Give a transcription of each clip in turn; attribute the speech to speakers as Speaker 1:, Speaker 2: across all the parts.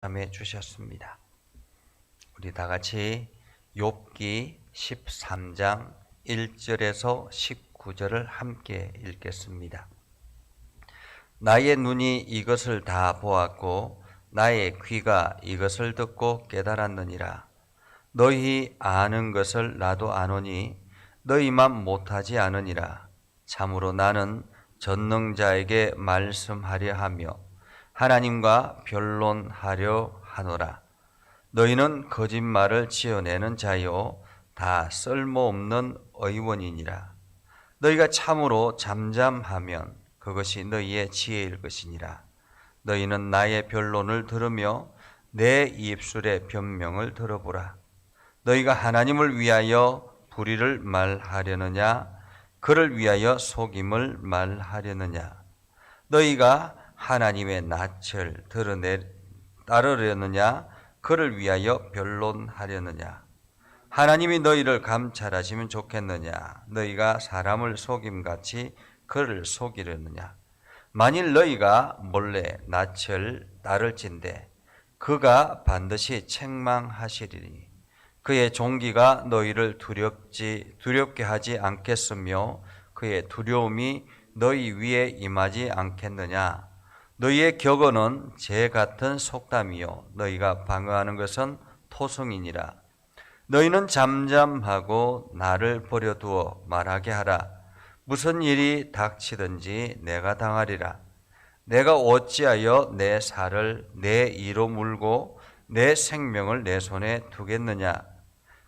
Speaker 1: 함해 주셨습니다. 우리 다 같이 욥기 13장 1절에서 19절을 함께 읽겠습니다. 나의 눈이 이것을 다 보았고 나의 귀가 이것을 듣고 깨달았느니라. 너희 아는 것을 나도 아노니 너희만 못하지 않으니라. 참으로 나는 전능자에게 말씀하려 하며 하나님과 변론하려 하노라. 너희는 거짓말을 지어내는 자요 다 쓸모없는 의원이니라. 너희가 참으로 잠잠하면 그것이 너희의 지혜일 것이니라. 너희는 나의 변론을 들으며 내 입술의 변명을 들어보라. 너희가 하나님을 위하여 불의를 말하려느냐 그를 위하여 속임을 말하려느냐 너희가 하나님의 낯을 드러내 따르려느냐? 그를 위하여 변론하려느냐? 하나님이 너희를 감찰하시면 좋겠느냐? 너희가 사람을 속임같이 그를 속이려느냐? 만일 너희가 몰래 낯을 따를진대 그가 반드시 책망하시리니 그의 종기가 너희를 두렵지 두렵게 하지 않겠으며 그의 두려움이 너희 위에 임하지 않겠느냐 너희의 격언은 재 같은 속담이요. 너희가 방어하는 것은 토성이니라. 너희는 잠잠하고 나를 버려두어 말하게 하라. 무슨 일이 닥치든지 내가 당하리라. 내가 어찌하여 내 살을 내 이로 물고 내 생명을 내 손에 두겠느냐?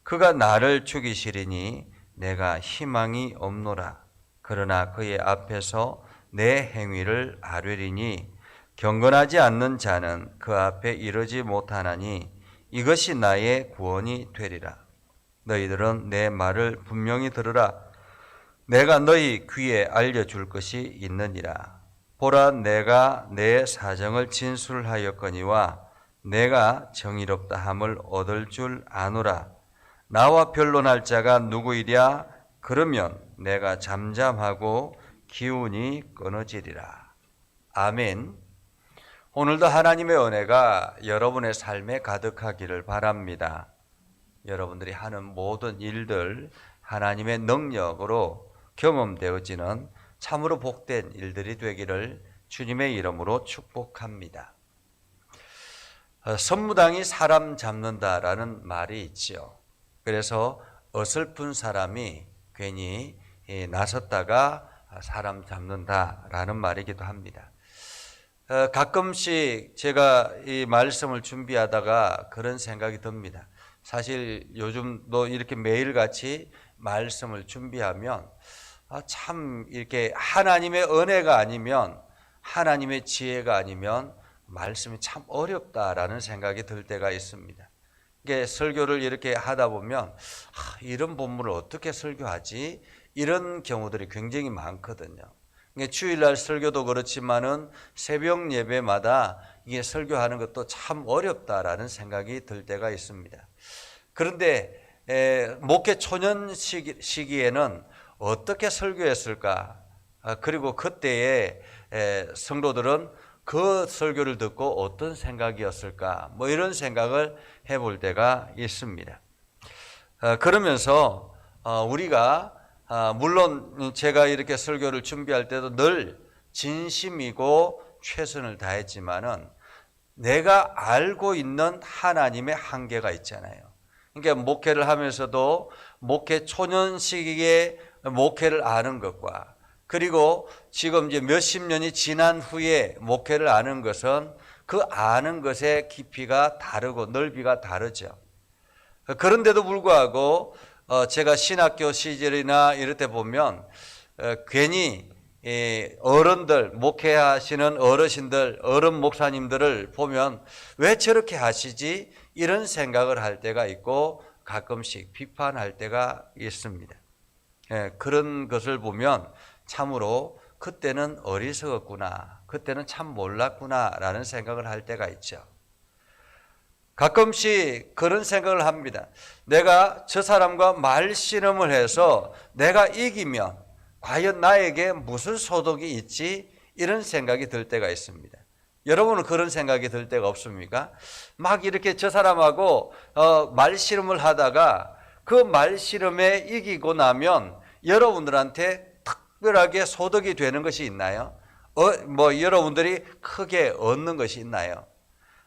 Speaker 1: 그가 나를 죽이시리니 내가 희망이 없노라. 그러나 그의 앞에서 내 행위를 아뢰리니 경건하지 않는 자는 그 앞에 이르지 못하나니 이것이 나의 구원이 되리라. 너희들은 내 말을 분명히 들으라. 내가 너희 귀에 알려줄 것이 있느니라. 보라, 내가 내 사정을 진술하였거니와 내가 정의롭다 함을 얻을 줄 아노라. 나와 변론할 자가 누구이랴? 그러면 내가 잠잠하고 기운이 끊어지리라. 아멘. 오늘도 하나님의 은혜가 여러분의 삶에 가득하기를 바랍니다. 여러분들이 하는 모든 일들 하나님의 능력으로 경험되어지는 참으로 복된 일들이 되기를 주님의 이름으로 축복합니다. 어, 선무당이 사람 잡는다라는 말이 있지요. 그래서 어설픈 사람이 괜히 예, 나섰다가 사람 잡는다라는 말이기도 합니다. 어, 가끔씩 제가 이 말씀을 준비하다가 그런 생각이 듭니다. 사실 요즘도 이렇게 매일같이 말씀을 준비하면 아, 참 이렇게 하나님의 은혜가 아니면 하나님의 지혜가 아니면 말씀이 참 어렵다라는 생각이 들 때가 있습니다. 이게 설교를 이렇게 하다 보면 아, 이런 본문을 어떻게 설교하지? 이런 경우들이 굉장히 많거든요. 주일날 설교도 그렇지만은 새벽 예배마다 이게 설교하는 것도 참 어렵다라는 생각이 들 때가 있습니다. 그런데 에, 목회 초년 시기, 에는 어떻게 설교했을까? 아, 그리고 그때의 에, 성도들은 그 설교를 듣고 어떤 생각이었을까? 뭐 이런 생각을 해볼 때가 있습니다. 아, 그러면서 어, 우리가 아, 물론 제가 이렇게 설교를 준비할 때도 늘 진심이고 최선을 다했지만은 내가 알고 있는 하나님의 한계가 있잖아요. 그러니까 목회를 하면서도 목회 초년 시기에 목회를 아는 것과 그리고 지금 이제 몇십 년이 지난 후에 목회를 아는 것은 그 아는 것의 깊이가 다르고 넓이가 다르죠. 그런데도 불구하고 어, 제가 신학교 시절이나 이럴 때 보면 어, 괜히 어른들 목회하시는 어르신들 어른 목사님들을 보면 왜 저렇게 하시지 이런 생각을 할 때가 있고 가끔씩 비판할 때가 있습니다. 예, 그런 것을 보면 참으로 그때는 어리석었구나 그때는 참 몰랐구나라는 생각을 할 때가 있죠. 가끔씩 그런 생각을 합니다. 내가 저 사람과 말씨름을 해서 내가 이기면 과연 나에게 무슨 소득이 있지? 이런 생각이 들 때가 있습니다. 여러분은 그런 생각이 들 때가 없습니까? 막 이렇게 저 사람하고 어, 말씨름을 하다가 그 말씨름에 이기고 나면 여러분들한테 특별하게 소득이 되는 것이 있나요? 어, 뭐 여러분들이 크게 얻는 것이 있나요?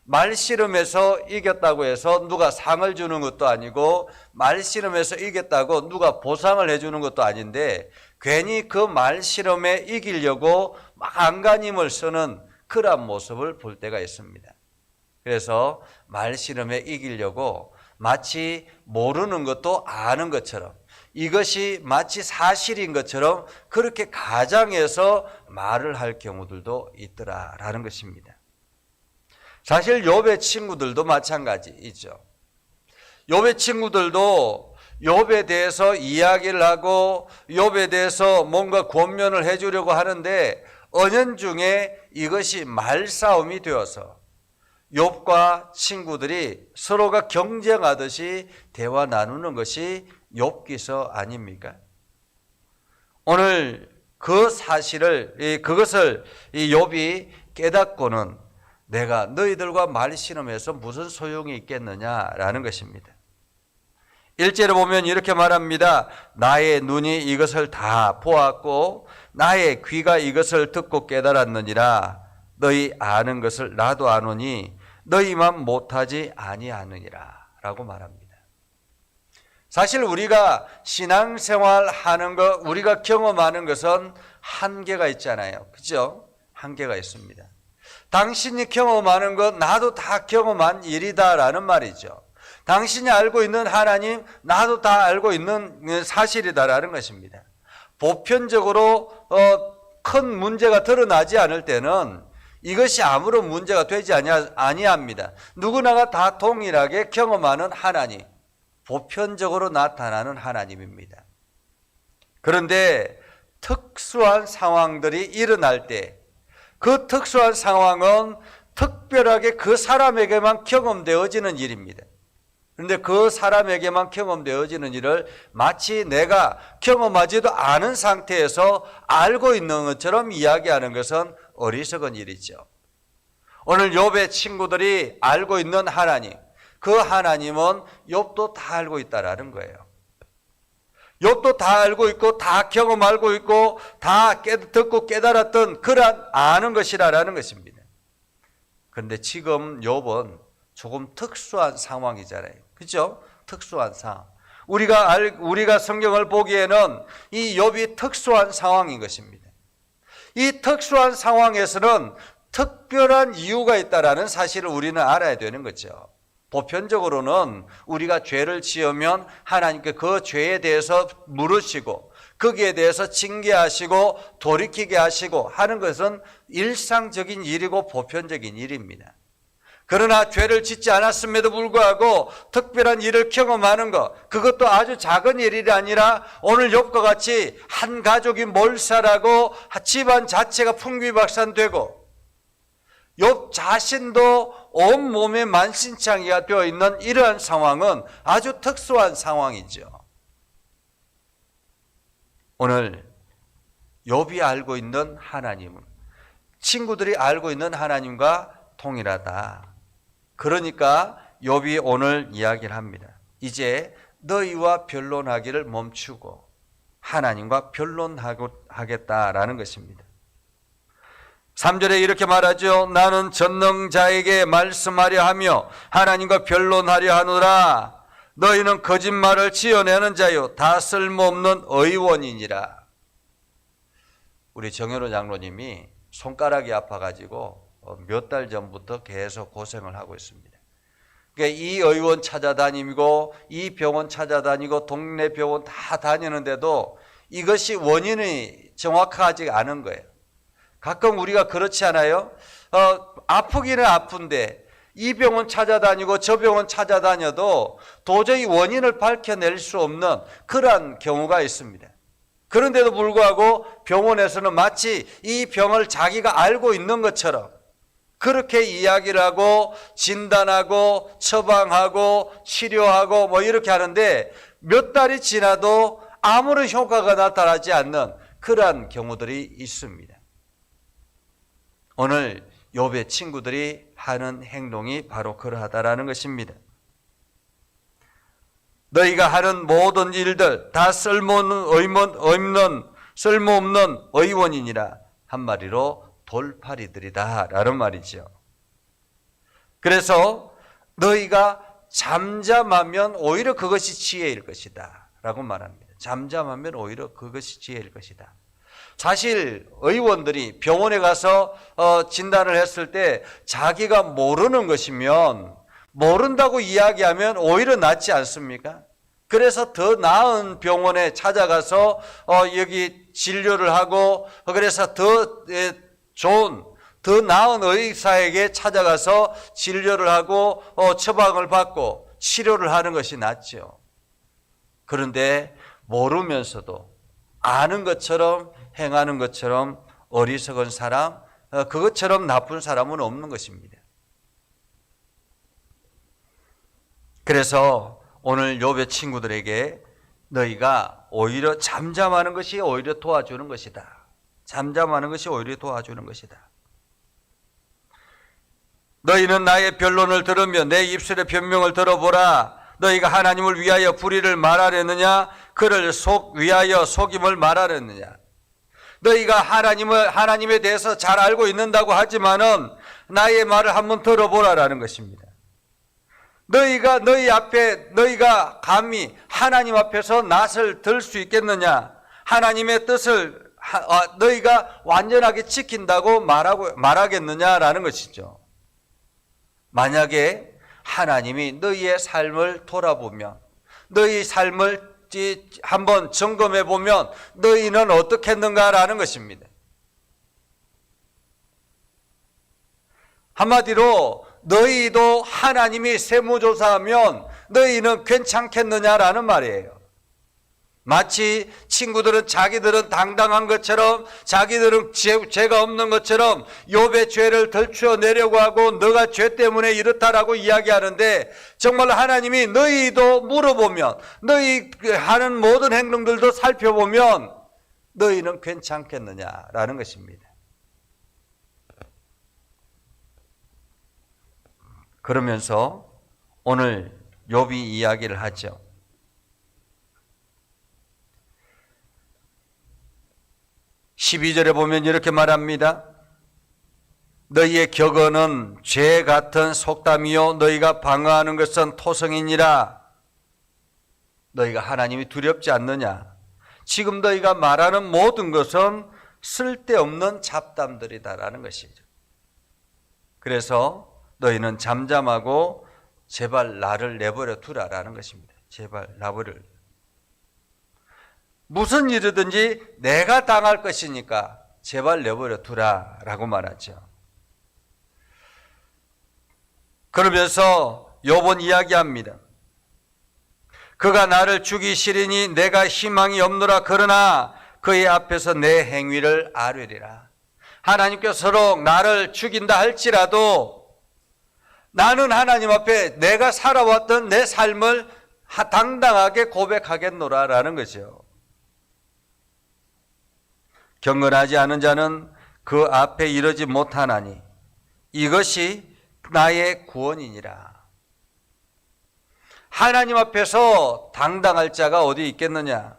Speaker 1: 말씨름에서 이겼다고 해서 누가 상을 주는 것도 아니고 말씨름에서 이겼다고 누가 보상을 해주는 것도 아닌데 괜히 그 말씨름에 이기려고 막 안간힘을 쓰는 그러한 모습을 볼 때가 있습니다. 그래서 말씨름에 이기려고 마치 모르는 것도 아는 것처럼 이것이 마치 사실인 것처럼 그렇게 가장해서 말을 할 경우들도 있더라라는 것입니다. 사실 욥의 친구들도 마찬가지이죠. 욥의 친구들도 욥에 대해서 이야기를 하고 욥에 대해서 뭔가 권면을 해 주려고 하는데 은연중에 이것이 말싸움이 되어서 욥과 친구들이 서로가 경쟁하듯이 대화 나누는 것이 욥기서 아닙니까? 오늘 그 사실을 이 그것을 이 욥이 깨닫고는 내가 너희들과 말씨름해서 무슨 소용이 있겠느냐라는 것입니다. 일제를 보면 이렇게 말합니다. 나의 눈이 이것을 다 보았고 나의 귀가 이것을 듣고 깨달았느니라. 너희 아는 것을 나도 아노니 너희만 못하지 아니하느니라. 라고 말합니다. 사실 우리가 신앙생활 하는 것, 우리가 경험하는 것은 한계가 있잖아요. 그죠? 한계가 있습니다. 당신이 경험하는 것, 나도 다 경험한 일이다라는 말이죠. 당신이 알고 있는 하나님, 나도 다 알고 있는 사실이다라는 것입니다. 보편적으로 어, 큰 문제가 드러나지 않을 때는 이것이 아무런 문제가 되지 아니합니다. 누구나가 다 동일하게 경험하는 하나님, 보편적으로 나타나는 하나님입니다. 그런데 특수한 상황들이 일어날 때, 그 특수한 상황은 특별하게 그 사람에게만 경험되어지는 일입니다. 그런데 그 사람에게만 경험되어지는 일을 마치 내가 경험하지도 않은 상태에서 알고 있는 것처럼 이야기하는 것은 어리석은 일이죠. 오늘 욥의 친구들이 알고 있는 하나님, 그 하나님은 욥도 다 알고 있다라는 거예요. 욥도 다 알고 있고 다 경험 알고 있고 다 듣고 깨달았던 그러한 아는 것이라는 것입니다. 그런데 지금 욥은 조금 특수한 상황이잖아요. 그죠? 특수한 상황. 우리가 알, 우리가 성경을 보기에는 이 욥이 특수한 상황인 것입니다. 이 특수한 상황에서는 특별한 이유가 있다라는 사실을 우리는 알아야 되는 거죠. 보편적으로는 우리가 죄를 지으면 하나님께 그 죄에 대해서 물으시고 거기에 대해서 징계하시고 돌이키게 하시고 하는 것은 일상적인 일이고 보편적인 일입니다. 그러나 죄를 짓지 않았음에도 불구하고 특별한 일을 경험하는 것, 그것도 아주 작은 일이 아니라 오늘 욥과 같이 한 가족이 몰살하고 집안 자체가 풍비박산되고 욥 자신도 온 몸에 만신창이가 되어 있는 이러한 상황은 아주 특수한 상황이죠. 오늘 욥이 알고 있는 하나님은 친구들이 알고 있는 하나님과 동일하다. 그러니까 욥이 오늘 이야기를 합니다. 이제 너희와 변론하기를 멈추고 하나님과 변론하겠다라는 것입니다. 3절에 이렇게 말하죠. 나는 전능자에게 말씀하려 하며 하나님과 변론하려 하노라. 너희는 거짓말을 지어내는 자요. 다 쓸모없는 의원이니라. 우리 정현호 장로님이 손가락이 아파가지고 어, 몇달 전부터 계속 고생을 하고 있습니다. 이 의원 찾아다니고 이 병원 찾아다니고 동네 병원 다 다니는데도 이것이 원인이 정확하지 않은 거예요. 가끔 우리가 그렇지 않아요? 어, 아프기는 아픈데 이 병원 찾아다니고 저 병원 찾아다녀도 도저히 원인을 밝혀낼 수 없는 그러한 경우가 있습니다. 그런데도 불구하고 병원에서는 마치 이 병을 자기가 알고 있는 것처럼 그렇게 이야기를 하고 진단하고 처방하고 치료하고 뭐 이렇게 하는데 몇 달이 지나도 아무런 효과가 나타나지 않는 그러한 경우들이 있습니다. 오늘 욥의 친구들이 하는 행동이 바로 그러하다라는 것입니다. 너희가 하는 모든 일들 다 쓸모없는 없는 쓸모없는 의원이니라 한 마리로 돌팔이들이다라는 말이죠. 그래서 너희가 잠잠하면 오히려 그것이 지혜일 것이다 라고 말합니다. 잠잠하면 오히려 그것이 지혜일 것이다. 사실 의원들이 병원에 가서 어, 진단을 했을 때 자기가 모르는 것이면 모른다고 이야기하면 오히려 낫지 않습니까? 그래서 더 나은 병원에 찾아가서 어, 여기 진료를 하고 어, 그래서 더 에, 좋은 더 나은 의사에게 찾아가서 진료를 하고 어, 처방을 받고 치료를 하는 것이 낫죠. 그런데 모르면서도 아는 것처럼 행하는 것처럼 어리석은 사람, 어, 그것처럼 나쁜 사람은 없는 것입니다. 그래서 오늘 욥의 친구들에게 너희가 오히려 잠잠하는 것이 오히려 도와주는 것이다. 잠잠하는 것이 오히려 도와주는 것이다. 너희는 나의 변론을 들으며 내 입술의 변명을 들어보라. 너희가 하나님을 위하여 불의를 말하려느냐? 그를 속 위하여 속임을 말하려느냐? 너희가 하나님을 하나님에 대해서 잘 알고 있는다고 하지만은 나의 말을 한번 들어보라라는 것입니다. 너희가 너희 앞에 너희가 감히 하나님 앞에서 낯을 들 수 있겠느냐? 하나님의 뜻을 하, 어, 너희가 완전하게 지킨다고 말하고 말하겠느냐라는 것이죠. 만약에 하나님이 너희의 삶을 돌아보면 너희 삶을 한번 점검해 보면 너희는 어떻겠는가라는 것입니다. 한마디로 너희도 하나님이 세무조사하면 너희는 괜찮겠느냐라는 말이에요. 마치 친구들은 자기들은 당당한 것처럼 자기들은 죄, 가 없는 것처럼 욥의 죄를 덜추어 내려고 하고 너가 죄 때문에 이렇다라고 이야기하는데 정말 하나님이 너희도 물어보면 너희 하는 모든 행동들도 살펴보면 너희는 괜찮겠느냐라는 것입니다. 그러면서 오늘 욥이 이야기를 하죠. 12절에 보면 이렇게 말합니다. 너희의 격언은 죄 같은 속담이요 너희가 방어하는 것은 토성이니라. 너희가 하나님이 두렵지 않느냐? 지금 너희가 말하는 모든 것은 쓸데없는 잡담들이다라는 것이죠. 그래서 너희는 잠잠하고 제발 나를 내버려 두라라는 것입니다. 제발 나버를 무슨 일이든지 내가 당할 것이니까 제발 내버려 두라 라고 말하죠. 그러면서 요번 이야기합니다. 그가 나를 죽이시리니 내가 희망이 없노라 그러나 그의 앞에서 내 행위를 아뢰리라. 하나님께서로 나를 죽인다 할지라도 나는 하나님 앞에 내가 살아왔던 내 삶을 당당하게 고백하겠노라라는 거죠. 경건하지 않은 자는 그 앞에 이르지 못하나니 이것이 나의 구원이니라. 하나님 앞에서 당당할 자가 어디 있겠느냐?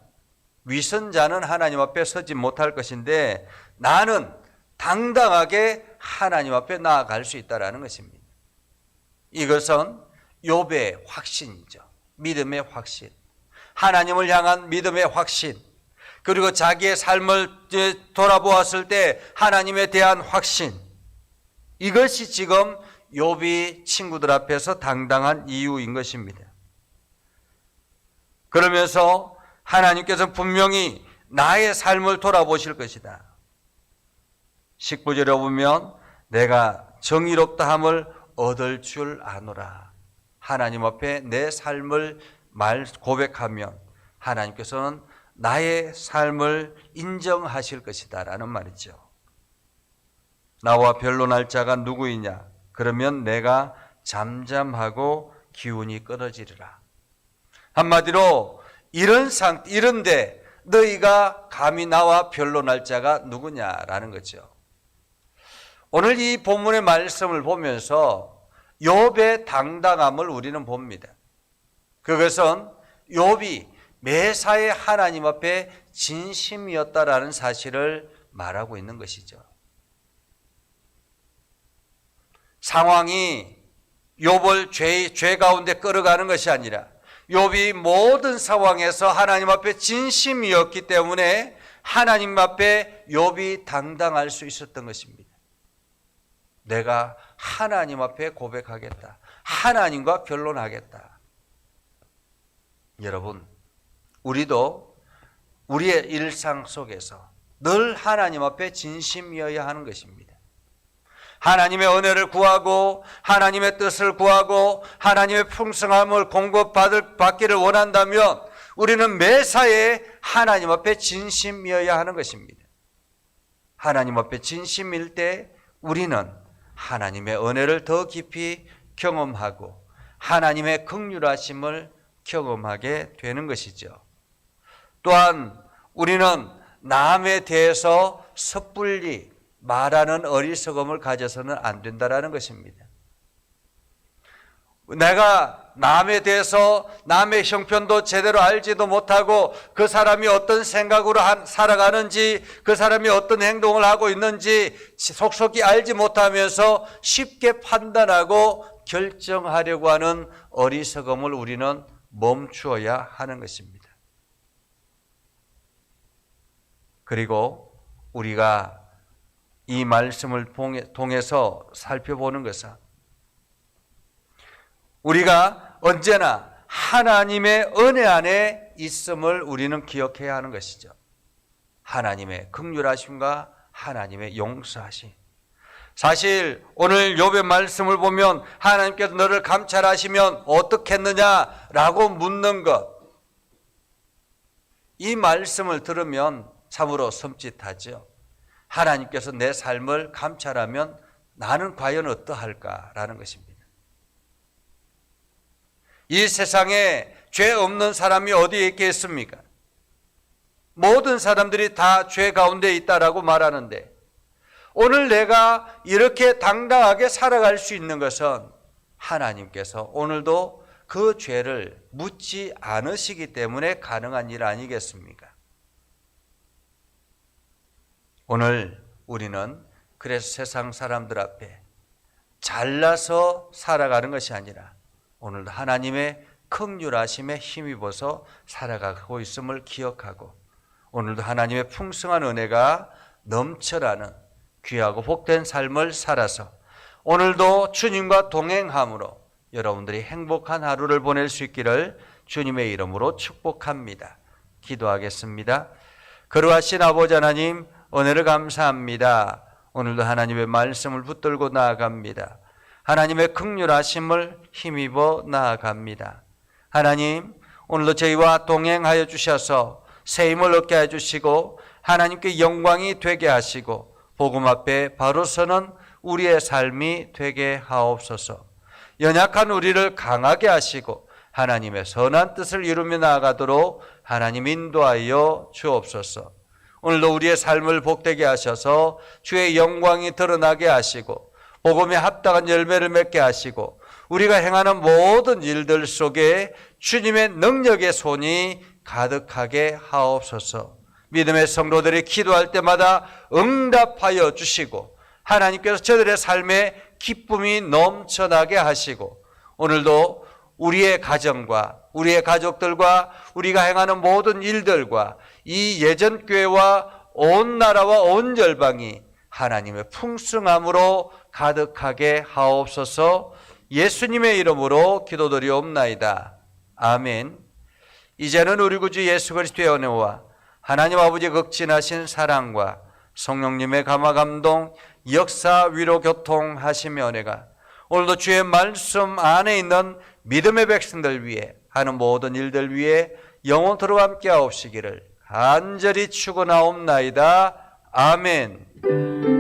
Speaker 1: 위선자는 하나님 앞에 서지 못할 것인데 나는 당당하게 하나님 앞에 나아갈 수 있다라는 것입니다. 이것은 욥의 확신이죠. 믿음의 확신. 하나님을 향한 믿음의 확신. 그리고 자기의 삶을 돌아보았을 때 하나님에 대한 확신 이것이 지금 욥이 친구들 앞에서 당당한 이유인 것입니다. 그러면서 하나님께서 분명히 나의 삶을 돌아보실 것이다. 19절에 보면 내가 정의롭다 함을 얻을 줄 아노라. 하나님 앞에 내 삶을 말 고백하면 하나님께서는 나의 삶을 인정하실 것이다 라는 말이죠. 나와 변론할 자가 누구이냐? 그러면 내가 잠잠하고 기운이 끊어지리라. 한마디로 이런 상 이런데 너희가 감히 나와 변론할 자가 누구냐라는 거죠. 오늘 이 본문의 말씀을 보면서 욥의 당당함을 우리는 봅니다. 그것은 욥이 매사에 하나님 앞에 진심이었다라는 사실을 말하고 있는 것이죠. 상황이 욥을 죄, 죄 가운데 끌어가는 것이 아니라 욥이 모든 상황에서 하나님 앞에 진심이었기 때문에 하나님 앞에 욥이 당당할 수 있었던 것입니다. 내가 하나님 앞에 고백하겠다. 하나님과 결론하겠다. 여러분, 우리도 우리의 일상 속에서 늘 하나님 앞에 진심이어야 하는 것입니다. 하나님의 은혜를 구하고 하나님의 뜻을 구하고 하나님의 풍성함을 공급받을 받기를 원한다면 우리는 매사에 하나님 앞에 진심이어야 하는 것입니다. 하나님 앞에 진심일 때 우리는 하나님의 은혜를 더 깊이 경험하고 하나님의 극률하심을 경험하게 되는 것이죠. 또한 우리는 남에 대해서 섣불리 말하는 어리석음을 가져서는 안 된다라는 것입니다. 내가 남에 대해서 남의 형편도 제대로 알지도 못하고 그 사람이 어떤 생각으로 살아가는지 그 사람이 어떤 행동을 하고 있는지 속속히 알지 못하면서 쉽게 판단하고 결정하려고 하는 어리석음을 우리는 멈추어야 하는 것입니다. 그리고 우리가 이 말씀을 통해서 살펴보는 것은 우리가 언제나 하나님의 은혜 안에 있음을 우리는 기억해야 하는 것이죠. 하나님의 극률하심과 하나님의 용서하심. 사실 오늘 욥의 말씀을 보면 하나님께서 너를 감찰하시면 어떻겠느냐라고 묻는 것. 이 말씀을 들으면 참으로 섬찟하죠. 하나님께서 내 삶을 감찰하면 나는 과연 어떠할까라는 것입니다. 이 세상에 죄 없는 사람이 어디에 있겠습니까? 모든 사람들이 다 죄 가운데 있다라고 말하는데 오늘 내가 이렇게 당당하게 살아갈 수 있는 것은 하나님께서 오늘도 그 죄를 묻지 않으시기 때문에 가능한 일 아니겠습니까? 오늘 우리는 그래서 세상 사람들 앞에 잘나서 살아가는 것이 아니라 오늘도 하나님의 극률하심에 힘입어서 살아가고 있음을 기억하고 오늘도 하나님의 풍성한 은혜가 넘쳐나는 귀하고 복된 삶을 살아서 오늘도 주님과 동행함으로 여러분들이 행복한 하루를 보낼 수 있기를 주님의 이름으로 축복합니다. 기도하겠습니다. 거룩하신 아버지 하나님 은혜를 감사합니다. 오늘도 하나님의 말씀을 붙들고 나아갑니다. 하나님의 극률하심을 힘입어 나아갑니다. 하나님, 오늘도 저희와 동행하여 주셔서 새 힘을 얻게 해 주시고 하나님께 영광이 되게 하시고 복음 앞에 바로 서는 우리의 삶이 되게 하옵소서. 연약한 우리를 강하게 하시고 하나님의 선한 뜻을 이루며 나아가도록 하나님 인도하여 주옵소서. 오늘도 우리의 삶을 복되게 하셔서 주의 영광이 드러나게 하시고 복음에 합당한 열매를 맺게 하시고 우리가 행하는 모든 일들 속에 주님의 능력의 손이 가득하게 하옵소서. 믿음의 성도들이 기도할 때마다 응답하여 주시고 하나님께서 저들의 삶에 기쁨이 넘쳐나게 하시고 오늘도 우리의 가정과 우리의 가족들과 우리가 행하는 모든 일들과 이 예전 교회와 온 나라와 온 열방이 하나님의 풍성함으로 가득하게 하옵소서 예수님의 이름으로 기도드리옵나이다. 아멘. 이제는 우리 구주 예수 그리스도의 은혜와 하나님 아버지 극진하신 사랑과 성령님의 감화 감동 역사 위로 교통하시며 은혜가 오늘도 주의 말씀 안에 있는 믿음의 백성들 위해 하는 모든 일들 위해 영원토록 함께 하옵시기를 간절히 추고나옵나이다. 아멘.